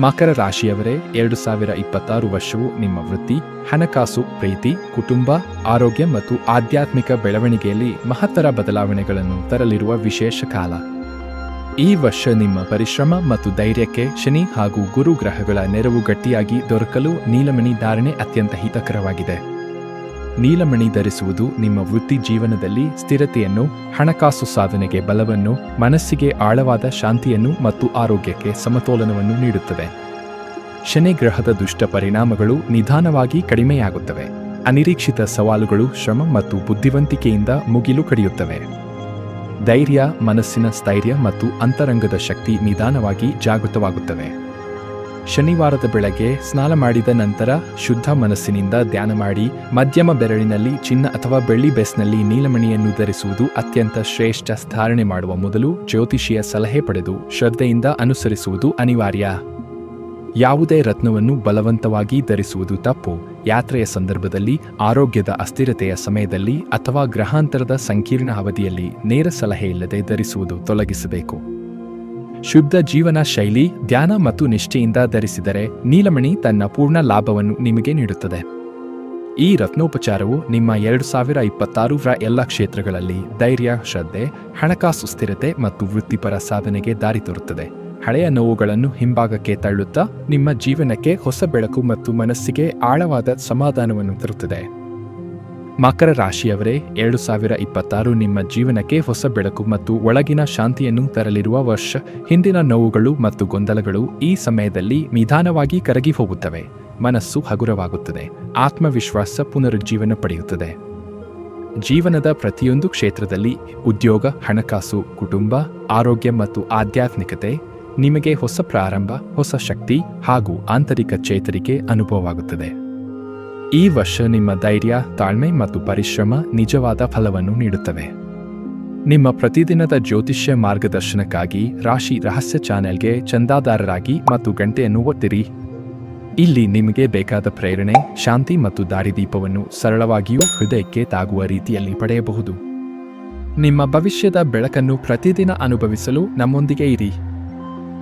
ಮಕರ ರಾಶಿಯವರೇ, ಎರಡು ಸಾವಿರ ಇಪ್ಪತ್ತಾರು ವರ್ಷವು ನಿಮ್ಮ ವೃತ್ತಿ, ಹಣಕಾಸು, ಪ್ರೀತಿ, ಕುಟುಂಬ, ಆರೋಗ್ಯ ಮತ್ತು ಆಧ್ಯಾತ್ಮಿಕ ಬೆಳವಣಿಗೆಯಲ್ಲಿ ಮಹತ್ತರ ಬದಲಾವಣೆಗಳನ್ನು ತರಲಿರುವ ವಿಶೇಷ ಕಾಲ. ಈ ವರ್ಷ ನಿಮ್ಮ ಪರಿಶ್ರಮ ಮತ್ತು ಧೈರ್ಯಕ್ಕೆ ಶನಿ ಹಾಗೂ ಗುರು ಗ್ರಹಗಳ ನೆರವು ಗಟ್ಟಿಯಾಗಿ ದೊರಕಲು ನೀಲಮಣಿ ಧಾರಣೆ ಅತ್ಯಂತ ಹಿತಕರವಾಗಿದೆ. ನೀಲಮಣಿ ಧರಿಸುವುದು ನಿಮ್ಮ ವೃತ್ತಿ ಜೀವನದಲ್ಲಿ ಸ್ಥಿರತೆಯನ್ನು, ಹಣಕಾಸು ಸಾಧನೆಗೆ ಬಲವನ್ನು, ಮನಸ್ಸಿಗೆ ಆಳವಾದ ಶಾಂತಿಯನ್ನು ಮತ್ತು ಆರೋಗ್ಯಕ್ಕೆ ಸಮತೋಲನವನ್ನು ನೀಡುತ್ತದೆ. ಶನಿ ಗ್ರಹದ ದುಷ್ಟ ಪರಿಣಾಮಗಳು ನಿಧಾನವಾಗಿ ಕಡಿಮೆಯಾಗುತ್ತವೆ. ಅನಿರೀಕ್ಷಿತ ಸವಾಲುಗಳು ಶ್ರಮ ಮತ್ತು ಬುದ್ಧಿವಂತಿಕೆಯಿಂದ ಮುಗಿಲು ಕಡಿಯುತ್ತವೆ. ಧೈರ್ಯ, ಮನಸ್ಸಿನ ಸ್ಥೈರ್ಯ ಮತ್ತು ಅಂತರಂಗದ ಶಕ್ತಿ ನಿಧಾನವಾಗಿ ಜಾಗೃತವಾಗುತ್ತವೆ. ಶನಿವಾರದ ಬೆಳಗ್ಗೆ ಸ್ನಾನ ಮಾಡಿದ ನಂತರ ಶುದ್ಧ ಮನಸ್ಸಿನಿಂದ ಧ್ಯಾನ ಮಾಡಿ ಮಧ್ಯಮ ಬೆರಳಿನಲ್ಲಿ ಚಿನ್ನ ಅಥವಾ ಬೆಳ್ಳಿ ಬೆಸ್ನಲ್ಲಿ ನೀಲಮಣಿಯನ್ನು ಧರಿಸುವುದು ಅತ್ಯಂತ ಶ್ರೇಷ್ಠ ಧಾರಣೆ ಮಾಡುವ ಮೊದಲು ಜ್ಯೋತಿಷಿಯ ಸಲಹೆ ಪಡೆದು ಶ್ರದ್ಧೆಯಿಂದ ಅನುಸರಿಸುವುದು ಅನಿವಾರ್ಯ. ಯಾವುದೇ ರತ್ನವನ್ನು ಬಲವಂತವಾಗಿ ಧರಿಸುವುದು ತಪ್ಪು. ಯಾತ್ರೆಯ ಸಂದರ್ಭದಲ್ಲಿ, ಆರೋಗ್ಯದ ಅಸ್ಥಿರತೆಯ ಸಮಯದಲ್ಲಿ ಅಥವಾ ಗ್ರಹಾಂತರದ ಸಂಕೀರ್ಣ ಅವಧಿಯಲ್ಲಿ ನೇರ ಸಲಹೆಯಿಲ್ಲದೆ ಧರಿಸುವುದು ತೊಲಗಿಸಬೇಕು. ಶುದ್ಧ ಜೀವನ ಶೈಲಿ, ಧ್ಯಾನ ಮತ್ತು ನಿಷ್ಠೆಯಿಂದ ಧರಿಸಿದರೆ ನೀಲಮಣಿ ತನ್ನ ಪೂರ್ಣ ಲಾಭವನ್ನು ನಿಮಗೆ ನೀಡುತ್ತದೆ. ಈ ರತ್ನೋಪಚಾರವು ನಿಮ್ಮ ಎರಡು ಸಾವಿರ ಇಪ್ಪತ್ತಾರರ ಎಲ್ಲ ಕ್ಷೇತ್ರಗಳಲ್ಲಿ ಧೈರ್ಯ, ಶ್ರದ್ಧೆ, ಹಣಕಾಸು ಸ್ಥಿರತೆ ಮತ್ತು ವೃತ್ತಿಪರ ಸಾಧನೆಗೆ ದಾರಿ ತೋರುತ್ತದೆ. ಹಳೆಯ ನೋವುಗಳನ್ನು ಹಿಂಭಾಗಕ್ಕೆ ತಳ್ಳುತ್ತಾ ನಿಮ್ಮ ಜೀವನಕ್ಕೆ ಹೊಸ ಬೆಳಕು ಮತ್ತು ಮನಸ್ಸಿಗೆ ಆಳವಾದ ಸಮಾಧಾನವನ್ನು ತರುತ್ತದೆ. ಮಕರ ರಾಶಿಯವರೇ, ಎರಡು ಸಾವಿರ ಇಪ್ಪತ್ತಾರು ನಿಮ್ಮ ಜೀವನಕ್ಕೆ ಹೊಸ ಬೆಳಕು ಮತ್ತು ಒಳಗಿನ ಶಾಂತಿಯನ್ನು ತರಲಿರುವ ವರ್ಷ. ಹಿಂದಿನ ನೋವುಗಳು ಮತ್ತು ಗೊಂದಲಗಳು ಈ ಸಮಯದಲ್ಲಿ ನಿಧಾನವಾಗಿ ಕರಗಿ ಹೋಗುತ್ತವೆ. ಮನಸ್ಸು ಹಗುರವಾಗುತ್ತದೆ. ಆತ್ಮವಿಶ್ವಾಸ ಪುನರುಜ್ಜೀವನ ಪಡೆಯುತ್ತದೆ. ಜೀವನದ ಪ್ರತಿಯೊಂದು ಕ್ಷೇತ್ರದಲ್ಲಿ ಉದ್ಯೋಗ, ಹಣಕಾಸು, ಕುಟುಂಬ, ಆರೋಗ್ಯ ಮತ್ತು ಆಧ್ಯಾತ್ಮಿಕತೆ ನಿಮಗೆ ಹೊಸ ಪ್ರಾರಂಭ, ಹೊಸ ಶಕ್ತಿ ಹಾಗೂ ಆಂತರಿಕ ಚೇತರಿಕೆ ಅನುಭವವಾಗುತ್ತದೆ. ಈ ವರ್ಷ ನಿಮ್ಮ ಧೈರ್ಯ, ತಾಳ್ಮೆ ಮತ್ತು ಪರಿಶ್ರಮ ನಿಜವಾದ ಫಲವನ್ನು ನೀಡುತ್ತವೆ. ನಿಮ್ಮ ಪ್ರತಿದಿನದ ಜ್ಯೋತಿಷ್ಯ ಮಾರ್ಗದರ್ಶನಕ್ಕಾಗಿ ರಾಶಿ ರಹಸ್ಯ ಚಾನೆಲ್ಗೆ ಚಂದಾದಾರರಾಗಿ ಮತ್ತು ಗಂಟೆಯನ್ನು ಒತ್ತಿರಿ. ಇಲ್ಲಿ ನಿಮಗೆ ಬೇಕಾದ ಪ್ರೇರಣೆ, ಶಾಂತಿ ಮತ್ತು ದಾರಿದೀಪವನ್ನು ಸರಳವಾಗಿಯೂ ಹೃದಯಕ್ಕೆ ತಾಗುವ ರೀತಿಯಲ್ಲಿ ಪಡೆಯಬಹುದು. ನಿಮ್ಮ ಭವಿಷ್ಯದ ಬೆಳಕನ್ನು ಪ್ರತಿದಿನ ಅನುಭವಿಸಲು ನಮ್ಮೊಂದಿಗೆ ಇರಿ.